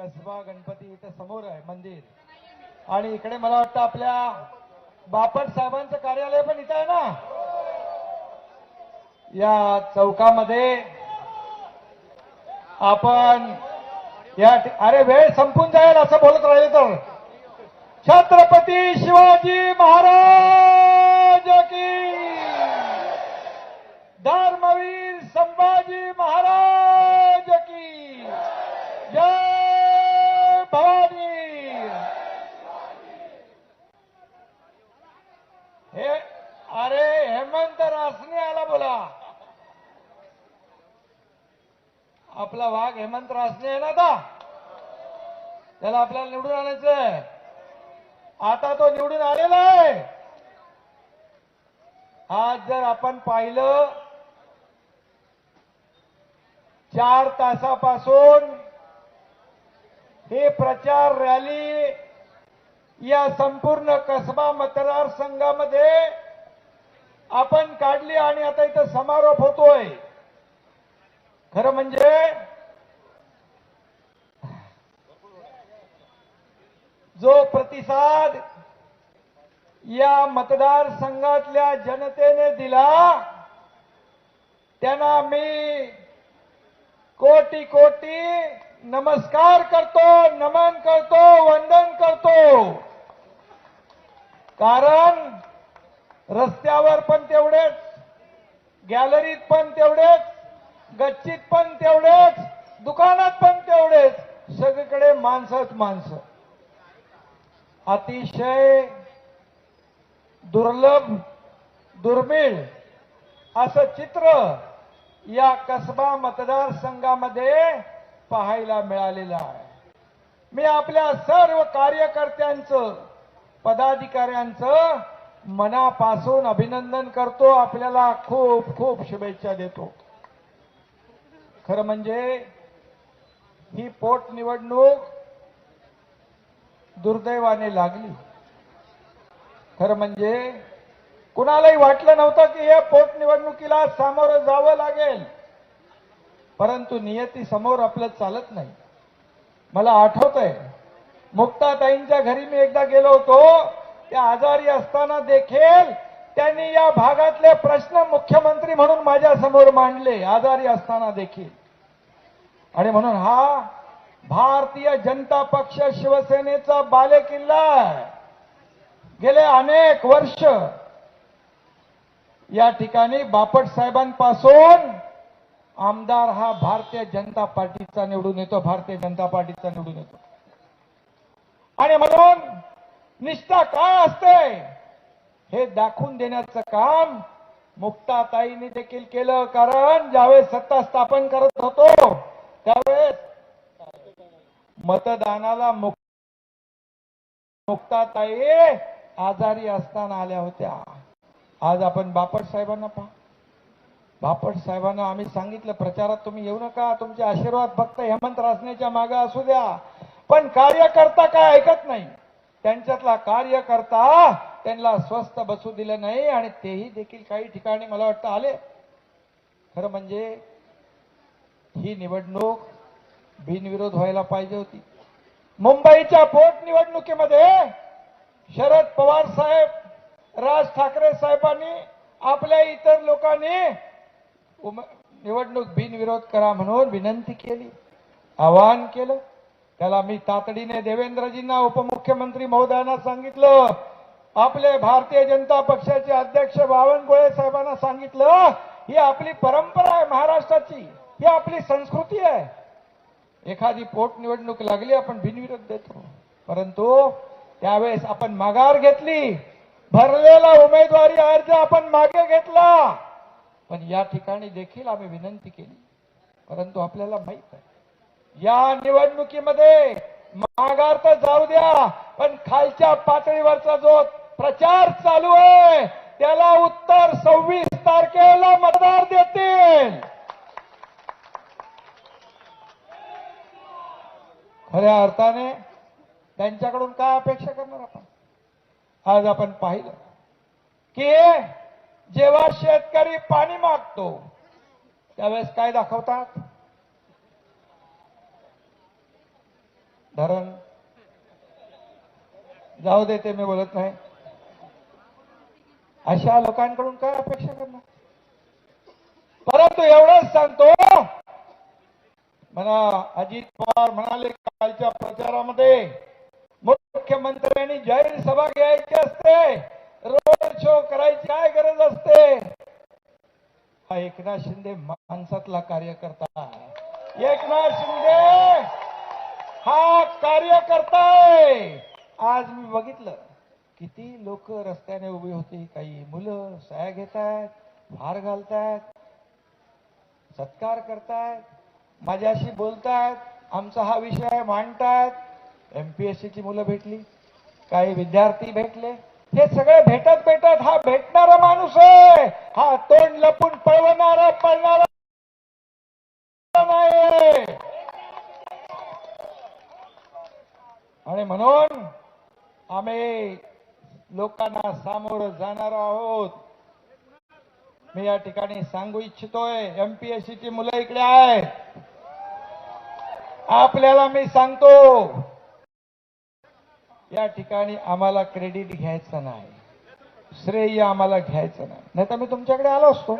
कसबा गणपती इथे समोर आहे मंदिर. आणि इकडे मला वाटतं आपल्या बापट साहेबांचं कार्यालय पण इथं आहे ना? या चौकामध्ये आपण या अरे वेळ संपून जाईल असं बोलत राहिले तर. छत्रपती शिवाजी महाराज की. धर्मवीर संभाजी महाराज की जय भवानी हे अरे हेमंत रासने आला बोला. आपला वाघ हेमंत रासने आहे ना आता? त्याला आपल्याला निवडून आणायचंय. आता तो निवडून आलेला आहे. आज जर आपण पाहिलं चार तासापासून हे प्रचार रॅली या संपूर्ण कसबा मतदारसंघामध्ये आपण काढली आणि आता इथं समारोप होतोय. खरं म्हणजे जो प्रतिसाद या मतदारसंघातल्या जनतेने दिला त्यांना मी कोटी कोटी नमस्कार करतो नमन करतो वंदन करतो. कारण रस्त्यावर पण तेवढेच गॅलरीत पण तेवढेच गच्चीत पण तेवढेच दुकानात पण तेवढेच सगळीकडे माणसंच माणसं. अतिशय दुर्लभ दुर्मिळ असं चित्र या कसबा मतदारसंघामध्ये पाहायला मिळालेलं आहे. मी आपल्या सर्व कार्यकर्त्यांचं पदाधिकाऱ्यांचं मनापासून अभिनंदन करतो आपल्याला खूप खूप शुभेच्छा देतो. खरं म्हणजे ही पोटनिवडणूक दुर्दैवाने लागली. खरं म्हणजे कुणालाही वाटलं नव्हतं की या पोटनिवडणुकीला सामोरं जावं लागेल. परंतु नियती समोर आपलं चालत नाही. मला आठवतंय मुक्ताताईंच्या घरी मी एकदा गेलो होतो. त्या आजारी असताना देखील त्यांनी या भागातले प्रश्न मुख्यमंत्री म्हणून माझ्यासमोर मांडले आजारी असताना देखील आणि म्हणून हा भारतीय जनता पक्ष शिवसेनेचा बालेकिल्ला आहे. गेले अनेक वर्ष या ठिकाणी बापट साहेबांपासून आमदार हा भारतीय जनता पार्टीचा निवडून येतो भारतीय जनता पार्टीचा निवडून येतो आणि म्हणून निष्ठा काय असते? हे दाखवून देण्याचं काम मुक्ताताईने देखील केलं कारण ज्यावेळेस सत्ता स्थापन करत होतो त्यावेळेस मतदानाला मुक्ताताई आजारी असताना आल्या होत्या. आज आपण बापट साहेबांना पहा. बापट साहेबांना आम्ही सांगितलं प्रचारात तुम्ही येऊ नका तुमचे आशीर्वाद फक्त हेमंत रासनेच्या मागे असू द्या. पण कार्यकर्ता काय ऐकत नाही? त्यांच्यातला कार्यकर्ता त्यांना स्वस्त बसू दिलं नाही आणि तेही देखील काही ठिकाणी मला वाटतं आले. खरं म्हणजे ही निवडणूक बिनविरोध व्हायला पाहिजे होती. मुंबईच्या पोटनिवडणुकीमध्ये शरद पवार साहेब राज ठाकरे साहेबांनी आपल्या इतर लोकांनी उम- निवडणूक बिनविरोध करा म्हणून विनंती केली आवाहन केलं. त्याला मी तातडीने देवेंद्रजींना उपमुख्यमंत्री महोदयांना सांगितलं. आपले भारतीय जनता पक्षाचे अध्यक्ष बावनकुळे साहेबांना सांगितलं ही आपली परंपरा आहे महाराष्ट्राची ही आपली संस्कृती आहे. एखादी पोटनिवडणूक लागली आपण बिनविरोध देतो. परंतु त्यावेळेस आपण माघार घेतली. भरलेला उमेदवारी अर्ज आपण मागे घेतला. पण या ठिकाणी देखील आम्ही विनंती केली. परंतु आपल्याला माहीत आहे या निवडणुकीमध्ये माघार तर जाऊ द्या पण खालच्या पातळीवरचा जो प्रचार चालू आहे त्याला उत्तर सव्वीस तारखेला मतदार देतील. खऱ्या अर्थाने त्यांच्याकडून काय अपेक्षा करणार आपण? आज आपण पाहिलं की जेव्हा शेतकरी पाणी मागतो त्यावेळेस काय दाखवतात? कारण जाऊ दे ते मी बोलत नाही. अशा लोकांकडून काय अपेक्षा करणार? परंतु एवढंच सांगतो मला अजित पवार म्हणाले कालच्या प्रचारामध्ये मुख्यमंत्र्यांनी जाहीर सभा घ्यायची असते रोड शो करायची काय गरज असते? हा एकनाथ शिंदे माणसातला कार्यकर्ता आहे. एकनाथ शिंदे! हा कार्यकर्ता! आहे आज मी बघितलं किती लोक रस्त्याने उभी होती. काही मुलं साया घेतायत हार घालतायत सत्कार करतायत माझ्याशी बोलतायत आमचा हा विषय मांडतायत. एमपीएससी ची मुलं भेटली काही विद्यार्थी भेटले. हे सगळे भेटत भेटत हा भेटणारा माणूस आहे. हा तोंड लपून पळवणारा पळणारा नाही आणि म्हणून आम्ही लोकांना सामोरं जाणार आहोत. मी या ठिकाणी सांगू इच्छितोय एमपीएससी ची मुलं इकडे आहेत. आपल्याला मी सांगतो या ठिकाणी आम्हाला क्रेडिट घ्यायचं नाही. श्रेय आम्हाला घ्यायचं नाही. नाही तर मी तुमच्याकडे आलो असतो.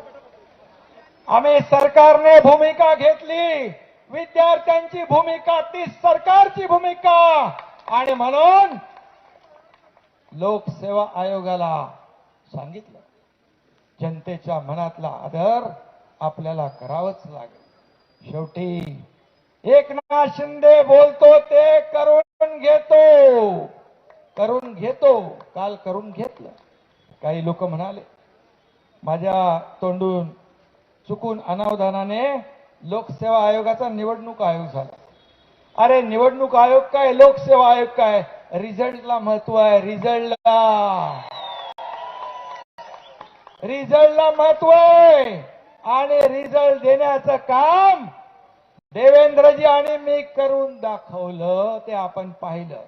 आम्ही सरकारने भूमिका घेतली. विद्यार्थ्यांची भूमिका ती सरकारची भूमिका. आणि म्हणून लोकसेवा आयोगाला सांगितलं जनतेच्या मनातला आदर आपल्याला करावंच लागेल. शेवटी एकनाथ शिंदे बोलतो ते करून घेतो. करून घेतो काल करून घेतलं. काही लोक म्हणाले माझ्या तोंडून चुकून अनावधानाने लोकसेवा आयोगाचा निवडणूक आयोग झाला. अरे निवडणूक आयोग काय लोकसेवा आयोग काय? रिझल्टला महत्त्व आहे रिझल्टला रिझल्टला महत्त्व आहे. आणि रिझल्ट देण्याचं काम देवेंद्रजी आणि मी करून दाखवलं ते आपण पाहिलं.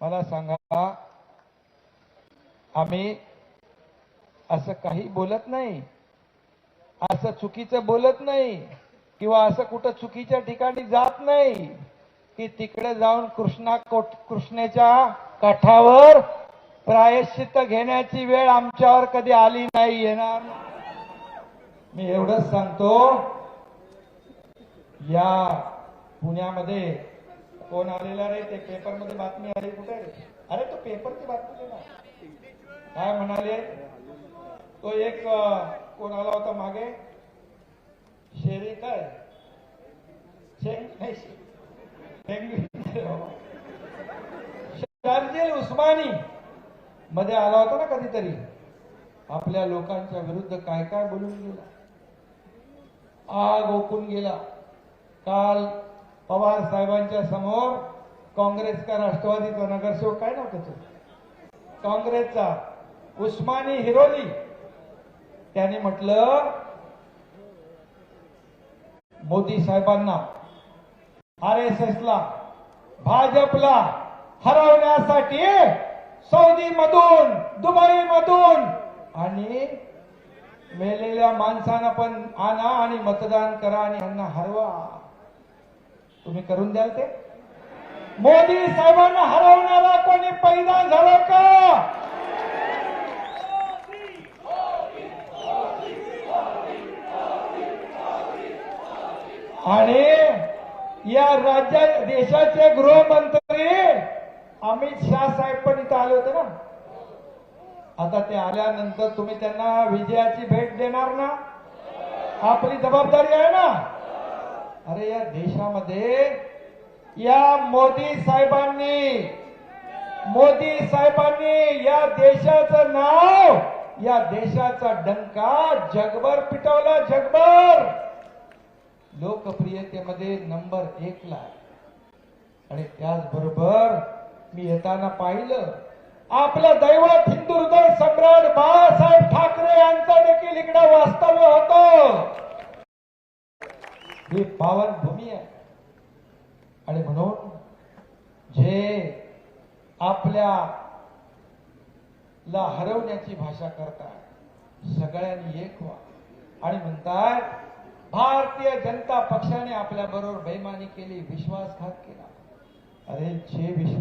मला सांगा आम्ही असं काही बोलत नाही असं चुकीचं बोलत नाही. किंवा असं कुठं चुकीच्या ठिकाणी जात नाही की तिकडे जाऊन कृष्णा कृष्णेच्या काठावर प्रायश्चित्त घेण्याची वेळ आमच्यावर कधी आली नाही येणार मी एवढंच सांगतो या पुण्यामध्ये कोण आलेला रे ते पेपरमध्ये बातमी आली कुठे? अरे तो पेपरची बातमी ना. काय म्हणाले? तो एक कोण आला होता मागे? शेरी काय? हो. शार्जिल उस्मानी मध्ये आला होता ना कधीतरी. आपल्या लोकांच्या विरुद्ध काय काय बोलून गेला. आग ओकून गेला. काल पवार साहेबांच्या समोर काँग्रेस का राष्ट्रवादीचा नगरसेवक काय नव्हतं तो? काँग्रेसचा उस्मानी हिरोली. त्याने म्हटलं मोदी साहेबांना आर एस एस ला भाजपला हरवण्यासाठी सौदी मधून दुबई मधून आणि मेलेल्या माणसांना पण आणा आणि मतदान करा आणि यांना हरवा. तुम्ही करून द्याल ते? मोदी साहेबांना हरवणारा कोणी पैदा झाला का? आणि या राज्या देशाचे गृहमंत्री अमित शाह साहेब पण इथं आले होते ना? आता ते आल्यानंतर तुम्ही त्यांना विजयाची भेट देणार ना? आपली जबाबदारी आहे ना? अरे या देशामध्ये या मोदी साहेबांनी मोदी साहेबांनी या देशाचं नाव या देशाचा डंका जगभर पिटवला जगभर! लोकप्रियतेमध्ये नंबर एकला आणि त्याचबरोबर मी येताना पाहिलं आपलं दैवत हिंदू हृदय सम्राट बाळासाहेब ठाकरे यांचं देखील इकडे वास्तव्य होत. ही पावन भूमी आहे. आणि म्हणून जे आपल्या ला हरवण्याची भाषा करतात सगळ्यांनी एक व्हा. आणि म्हणतात भारतीय जनता पक्षाने आपल्या बरोबर बेमानी केली विश्वासघात केला. अरे जे विश्व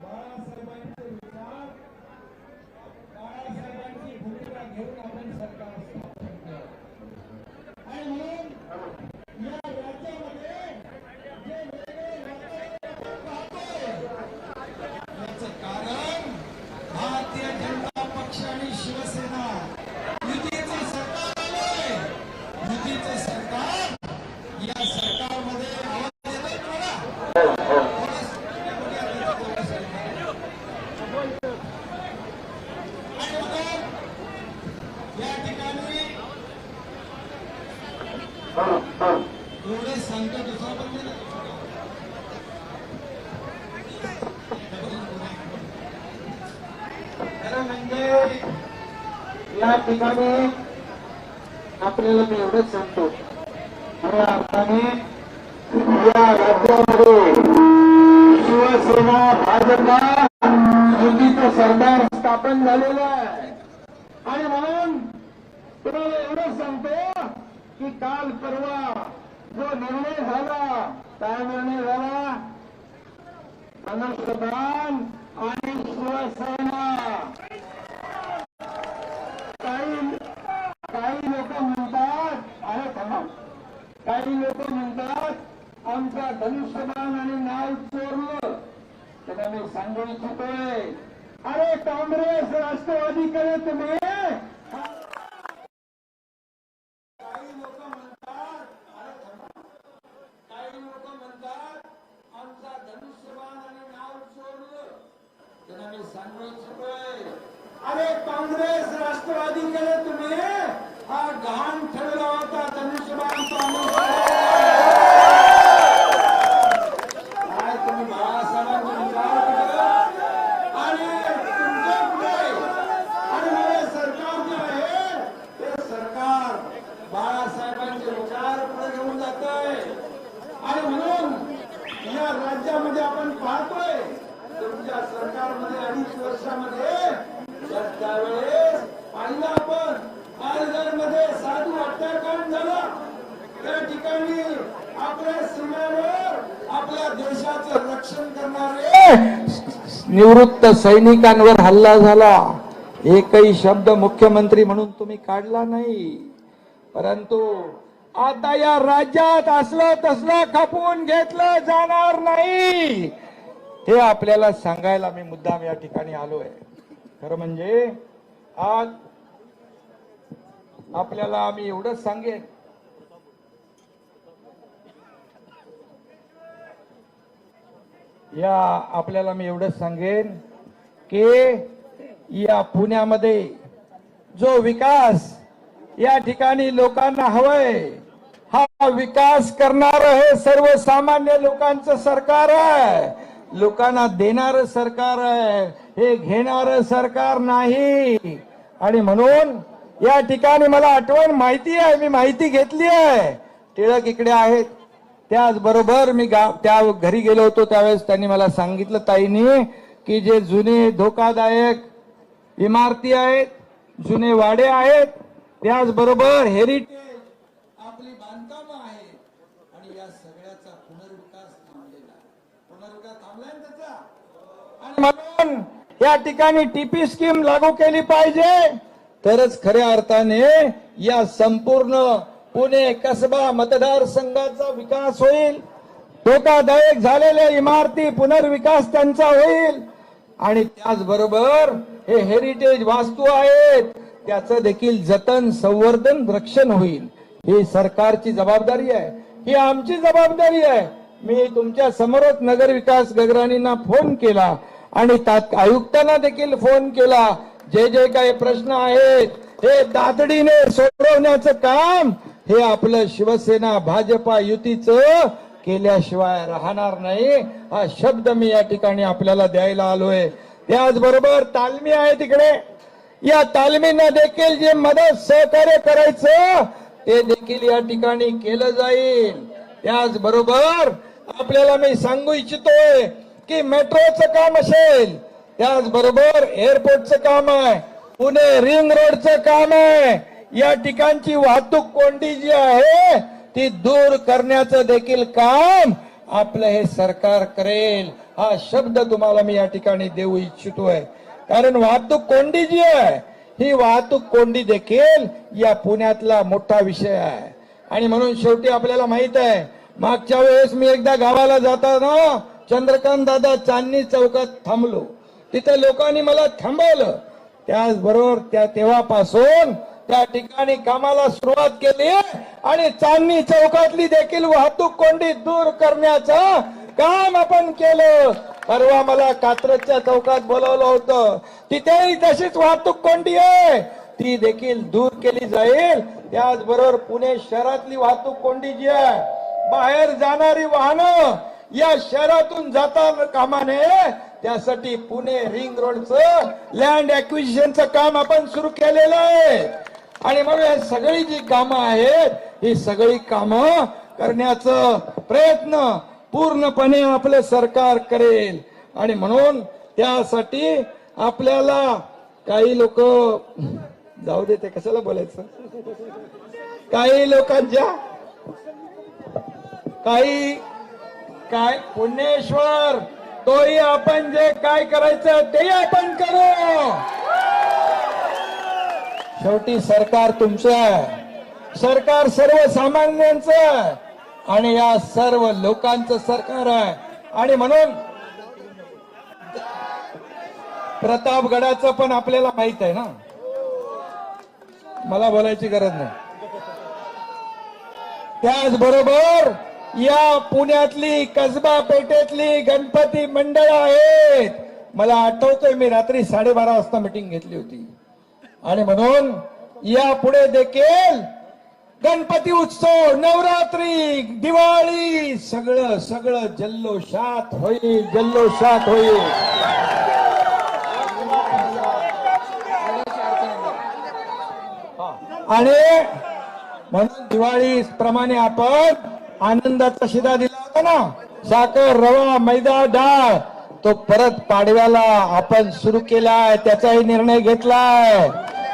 बाळासाहेबांचे विचार बाळासाहेबांची भूमिका घेऊन आपण सरकार स्थापन केलं. आणि म्हणून या राज्यामध्ये जे वेगळे वातावरण आपण पाहतोय, याचं कारण भारतीय जनता पक्ष आणि शिवसेना युतीचं सरकार आलंय युतीचं सरकार या सरकारमध्ये आवाज येतोय तुम्हाला आणि म्हणून या ठिकाणी एवढे सांगतो दुसरा पण नाही. खरं म्हणजे या ठिकाणी. आपल्याला मी एवढंच सांगतो. खऱ्या अर्थाने या राज्यामध्ये शिवसेना भाजपा युतीचं सरकार स्थापन झालेलं आहे. आणि म्हणून तुम्हाला एवढंच सांगतो की काल परवा जो निर्णय झाला काय निर्णय झाला? पंतप्रधान आणि शिवसेना काही काही लोक म्हणतात अरे थांबा काही लोक म्हणतात आमचा धनुष्यबाण आणि नाव चोरलं. त्याला मी सांगू इच्छितोय अरे काँग्रेस राष्ट्रवादी राष्ट्रवादीकडे तुम्ही अरे काँग्रेस राष्ट्रवादी लोक तुम्ही हा घाण ठरला होता धनुष्यबाण तो आम्ही काय तुम्ही बाळासाहेबांचे विचार केले? आणि तुमचे पुढे आणि हे सरकार जे आहे ते सरकार बाळासाहेबांचे विचार पुढे घेऊन जात आणि म्हणून या राज्यामध्ये आपण पाहतोय तुमच्या सरकारमध्ये अडीच वर्षामध्ये तर त्यावेळेस पाहिलं आपण पालघरमध्ये साधू हत्याकांड झालं त्या ठिकाणी आपल्या सीमेवर आपल्या देशाचं रक्षण करणारे निवृत्त सैनिकांवर हल्ला झाला. एकही शब्द मुख्यमंत्री म्हणून तुम्ही काढला नाही. परंतु आता या राज्यात असलं तसलं खपवून घेतलं जाणार नाही. हे आपल्याला सांगायला मी मुद्दाम या ठिकाणी आलोय. खरं म्हणजे आज आपल्याला आम्ही एवढंच सांगेन. या आपल्याला मी एवढंच सांगेन की या पुण्यामध्ये जो विकास या ठिकाणी लोकांना हवंय हा विकास करणार हे सर्वसामान्य लोकांचं सरकार आहे. लोकांना देणार सरकार आहे हे घेणार सरकार नाही. आणि म्हणून या ठिकाणी मला आठवण माहिती आहे मी माहिती घेतली आहे. टिळक इकडे आहेत. त्याचबरोबर मी गाव त्या घरी गेलो होतो त्यावेळेस त्यांनी मला सांगितलं ताईनी की जे जुने धोकादायक इमारती आहेत जुने वाडे आहेत त्याचबरोबर हेरिटेज आपली बांधकाम आहेत. आणि या सगळ्याचा पुनर्विकास थांबलेला पुनर्विकास थांबलाय त्याचा? आणि म्हणून या ठिकाणी टीपी स्कीम लागू केली पाहिजे. तरच खऱ्या अर्थाने या संपूर्ण पुणे कसबा मतदारसंघाचा विकास होईल. धोकादायक झालेल्या इमारती पुनर्विकास त्यांचा होईल. आणि त्याचबरोबर हे हेरिटेज वास्तू आहेत. त्याचं देखील जतन संवर्धन रक्षण होईल. ही सरकारची जबाबदारी आहे. ही आमची जबाबदारी आहे. मी तुमच्या समोरच नगर विकास गगराणींना फोन केला आणि तात- आयुक्तांना देखील फोन केला. जे जे काही प्रश्न आहेत हे तातडीने सोडवण्याचं काम हे आपलं शिवसेना भाजपा युतीचं केल्याशिवाय राहणार नाही. हा शब्द मी या ठिकाणी आपल्याला द्यायला आलोय. त्याचबरोबर तालमी आहे तिकडे. या तालमींना देखील जे मदत सहकार्य करायचं ते देखील या ठिकाणी केलं जाईल. त्याचबरोबर आपल्याला मी सांगू इच्छितोय की मेट्रोचं काम असेल त्याचबरोबर एअरपोर्टचं काम आहे. पुणे रिंग रोडचं काम आहे. या ठिकाणची वाहतूक कोंडी जी आहे ती दूर करण्याचं देखील काम आपलं हे सरकार करेल. हा शब्द तुम्हाला मी या ठिकाणी देऊ इच्छितोय. कारण वाहतूक कोंडी जी आहे ही वाहतूक कोंडी देखील या पुण्यातला मोठा विषय आहे. आणि म्हणून शेवटी आपल्याला माहीत आहे मागच्या वेळेस मी एकदा गावाला जाताना चंद्रकांत दादा चांदणी चौकात थांबलो. तिथे लोकांनी मला थांबवलं. त्याचबरोबर त्या तेव्हापासून त्या ठिकाणी कामाला सुरुवात केली आणि चांदणी चौकातली देखील वाहतूक कोंडी दूर करण्याचं काम आपण केलं. परवा मला कात्रजच्या चौकात बोलवलं होतं. तिथेही तशीच वाहतूक कोंडी आहे. ती देखील दूर केली जाईल. त्याचबरोबर पुणे शहरातली वाहतूक कोंडी जी आहे बाहेर जाणारी वाहनं या शहरातून जाता कामा नये त्यासाठी पुणे रिंग रोडचं लँड ऍक्विजिशनचं काम आपण सुरू केलेलं आहे. आणि म्हणून हे सगळी जी कामं आहेत ही सगळी कामं करण्याचं प्रयत्न पूर्णपणे आपलं सरकार करेल. आणि म्हणून त्यासाठी आपल्याला काही लोक जाऊ दे ते कशाला बोलायचं? काही लोकांच्या काही काय पुणेश्वर तोही आपण जे काय करायचं तेही आपण करू. शेवटी सरकार तुमचं आहे. सरकार सर्वसामान्यांचं आहे. आणि या सर्व लोकांचं सरकार आहे. आणि म्हणून प्रतापगडाचं पण आपल्याला माहीत आहे ना? मला बोलायची गरज नाही. त्याचबरोबर या पुण्यातली कसबा पेठेतली गणपती मंडळ आहेत. मला आठवतोय मी रात्री साडेबारा वाजता मिटिंग घेतली होती. आणि म्हणून या पुढे देखील गणपती उत्सव नवरात्री दिवाळी सगळं सगळं जल्लोषात होईल जल्लोषात होईल. आणि म्हणून दिवाळी प्रमाणे आपण आनंदाचा शिदा दिला होता ना? साखर रवा मैदा डाळ तो परत पाडव्याला आपण सुरू केलाय त्याचाही निर्णय घेतलाय.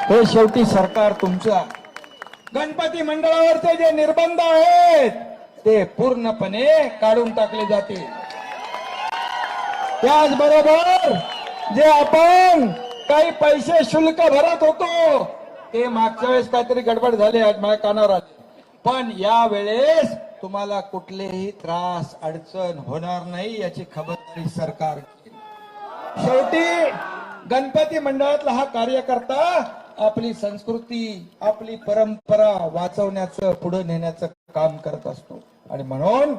हे शेवटी सरकार तुमचं गणपती मंडळावरचे जे निर्बंध आहेत ते पूर्णपणे काढून टाकले जातील. त्याचबरोबर जे आपण काही पैसे शुल्क भरत होतो ते मागच्या वेळेस काहीतरी गडबड झाली आज माझ्या कानावर आले. पण या वेळेस तुम्हाला कुठलेही त्रास अडचण होणार नाही याची खबरदारी सरकार शेवटी गणपती मंडळातला हा कार्यकर्ता आपली संस्कृती आपली परंपरा वाचवण्याचं पुढे नेण्याचं काम करत असतो. आणि म्हणून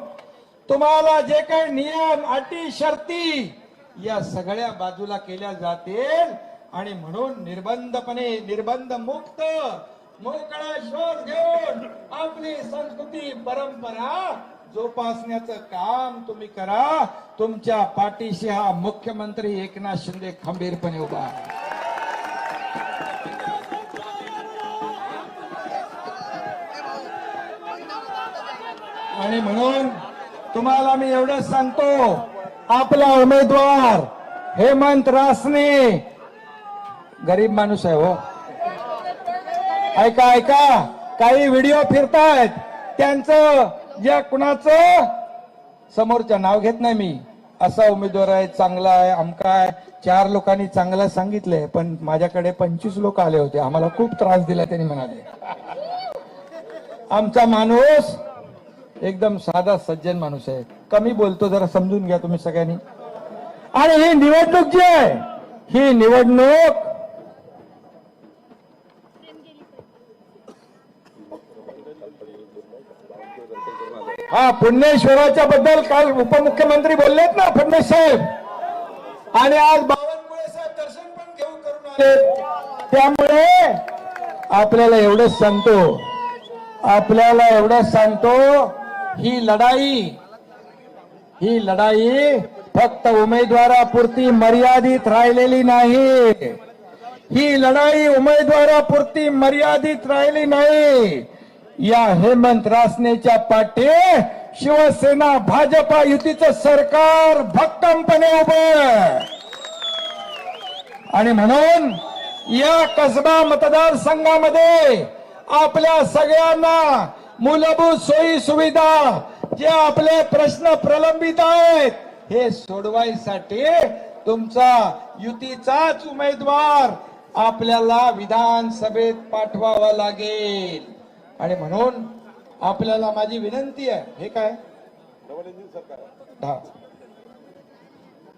तुम्हाला जे काही नियम अटी शर्ती या सगळ्या बाजूला केल्या जातील. आणि म्हणून निर्बंधपणे निर्बंध मुक्त मोकळा शोध घेऊन आपली संस्कृती परंपरा जोपासण्याचं काम तुम्ही करा. तुमच्या पाठीशी हा मुख्यमंत्री एकनाथ शिंदे खंबीरपणे उभा आहे. आणि म्हणून तुम्हाला मी एवढंच सांगतो आपला उमेदवार हेमंत रासने. गरीब माणूस आहे हो. ऐका ऐका. काही व्हिडिओ फिरतायत. त्यांचं ज्या कुणाचं? समोरचं नाव घेत नाही मी. असा उमेदवार आहे चांगला आहे अमका आहे. चार लोकांनी चांगलं सांगितलंय पण माझ्याकडे पंचवीस लोक आले होते. आम्हाला खूप त्रास दिला त्यांनी म्हणाले. आमचा माणूस एकदम साधा सज्जन माणूस आहे. कमी बोलतो जरा समजून घ्या तुम्ही सगळ्यांनी. आणि ही निवडणूक जी आहे ही निवडणूक हा पुण्येश्वराच्या बद्दल काल उपमुख्यमंत्री बोललेत ना फडणवीस साहेब. आणि आज बावनकुळे साहेब दर्शन पण करून आले त्यामुळे आपल्याला एवढंच सांगतो. आपल्याला एवढंच सांगतो ही लढाई ही लढाई फक्त उमेदवारापुरती मर्यादित राहिलेली नाही. ही लढाई उमेदवारापुरती मर्यादित राहिली नाही. या हेमंत रासनेच्या पाठी शिवसेना भाजपा युतीचं सरकार भक्कमपणे उभं आणि म्हणून या कसबा मतदारसंघामध्ये आपल्या सगळ्यांना मूलभूत सोयी सुविधा जे आपले प्रश्न प्रलंबित आहेत हे सोडवायसाठी तुमचा युतीचाच उमेदवार आपल्याला विधानसभेत पाठवावा लागेल. आणि म्हणून आपल्याला माझी विनंती आहे. हे काय?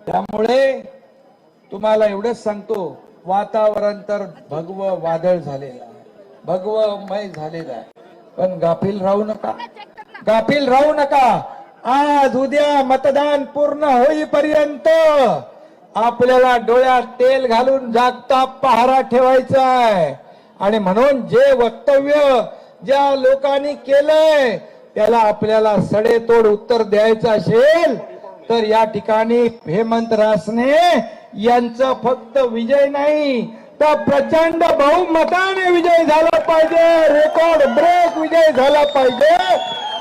त्यामुळे तुम्हाला एवढंच सांगतो वातावरण तर भगव वादळ झालेलं आहे. भगवमय झालेलं आहे. पण गाफील राहू नका. गाफील राहू नका. आज उद्या मतदान पूर्ण होईपर्यंत आपल्याला डोळ्यात तेल घालून जागता पहारा ठेवायचा आहे. आणि म्हणून जे वक्तव्य ज्या लोकांनी केलंय त्याला आपल्याला सडेतोड उत्तर द्यायचं असेल तर या ठिकाणी हेमंत रासने यांचा फक्त विजय नाही तर प्रचंड बहुमताने विजय झाला पाहिजे रेकॉर्ड ब्रेक विजय झाला पाहिजे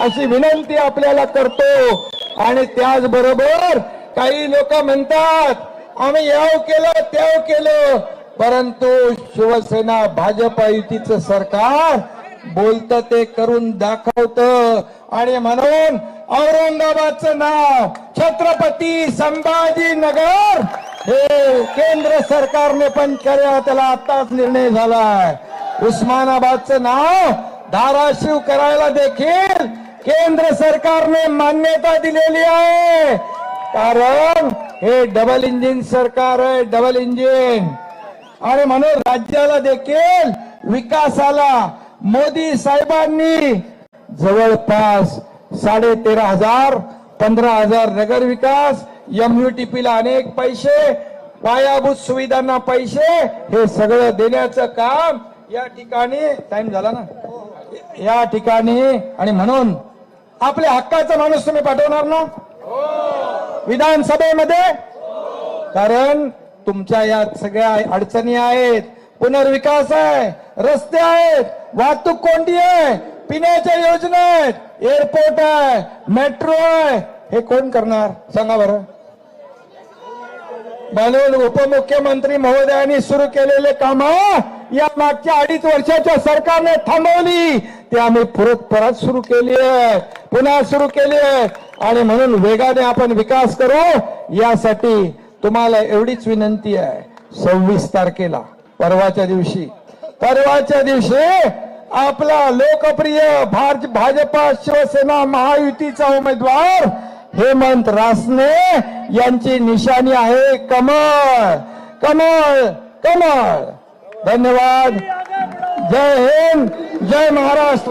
अशी विनंती आपल्याला करतो. आणि त्याचबरोबर काही लोक म्हणतात आम्ही याव केलं त्याव केलं. परंतु शिवसेना भाजप युतीचं सरकार बोलत ते करून दाखवत. आणि म्हणून औरंगाबादचं नाव छत्रपती संभाजीनगर हे केंद्र सरकारने पण करावं त्याला आताच निर्णय झालाय. उस्मानाबादचं नाव धाराशिव करायला देखील केंद्र सरकारने मान्यता दिलेली आहे. कारण हे डबल इंजिन सरकार आहे डबल इंजिन आणि म्हणून राज्याला देखील विकासाला मोदी साहेबांनी जवळपास साडे तेरा हजार पंधरा हजार नगर विकास एमयूटीपी अनेक पैसे पायाभूत सुविधांना पैसे हे सगळं देण्याचं काम या ठिकाणी टाइम झाला ना? या ठिकाणी आणि म्हणून आपल्या हक्काचा माणूस तुम्ही पाठवणार ना? विधानसभेमध्ये? कारण तुमच्या या सगळ्या अडचणी आहेत. पुनर्विकास आहे. रस्ते आहेत. वाहतूक कोंडी आहे. पिण्याच्या योजना आहेत. एअरपोर्ट आहे. मेट्रो आहे. हे कोण करणार? सांगा बरं. म्हणून उपमुख्यमंत्री महोदयांनी सुरू केलेले काम या मागच्या अडीच वर्षाच्या सरकारने थांबवली. ते आम्ही परत परत सुरू केली आहे. पुन्हा सुरू केली आहे. आणि म्हणून वेगाने आपण विकास करू. यासाठी तुम्हाला एवढीच विनंती आहे. सव्वीस तारखेला. परवाच्या दिवशी. परवाच्या दिवशी आपला लोकप्रिय भाजपा शिवसेना महायुतीचा उमेदवार हेमंत रासने यांची निशाणी आहे कमळ. कमळ कमळ. धन्यवाद. जय हिंद जय महाराष्ट्र.